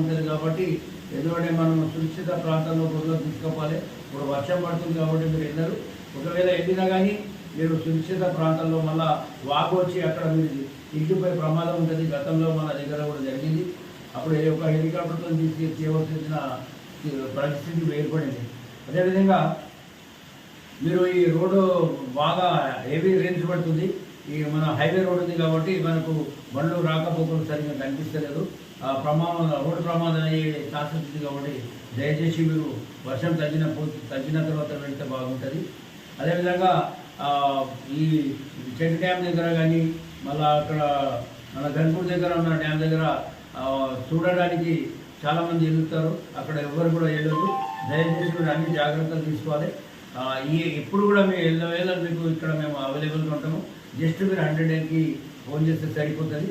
ఉంటుంది కాబట్టి ఎందుకంటే మనం సురక్షిత ప్రాంతాల్లో గొడవలు తీసుకోవాలి ఇప్పుడు వర్షం పడుతుంది కాబట్టి మీరు వెళ్ళరు. ఒకవేళ వెళ్ళినా కానీ మీరు సురక్షిత ప్రాంతంలో మళ్ళా వాగు వచ్చి అక్కడ మీరు ఇంటిపై ప్రమాదం ఉంటుంది. గతంలో మన దగ్గర కూడా జరిగింది. అప్పుడు ఏ ఒక హెలికాప్టర్తో తీసుకు చేయవలసిన పరిస్థితి ఏర్పడింది. అదేవిధంగా మీరు ఈ రోడ్డు బాగా హెవీ రేంజ్ పడుతుంది. ఈ మన హైవే రోడ్ ఉంది కాబట్టి మనకు బండ్లు రాకపోకలు సరిగ్గా కనిపిస్తలేదు. ఆ ప్రమాదం రోడ్డు ప్రమాదం అయ్యే ఛాన్సెస్ ఉంది కాబట్టి దయచేసి మీరు వర్షం తగ్గిన పో- తగ్గిన తర్వాత వెళ్తే బాగుంటుంది. అదేవిధంగా ఈ చెక్ డ్యామ్ దగ్గర కానీ మళ్ళీ అక్కడ మన గన్పూర్ దగ్గర ఉన్న డ్యామ్ దగ్గర చూడడానికి చాలామంది వెళ్తారు అక్కడ ఎవరు కూడా వెళ్ళదు దయచేసి మీరు అన్ని జాగ్రత్తలు తీసుకోవాలి. ఈ ఎప్పుడు కూడా మేము ఎల్ల వేళ మీకు ఇక్కడ మేము అవైలబుల్గా ఉంటాము. జస్ట్ మీరు హండ్రెడ్ ఎయిట్కి ఫోన్ చేస్తే సరిపోతుంది.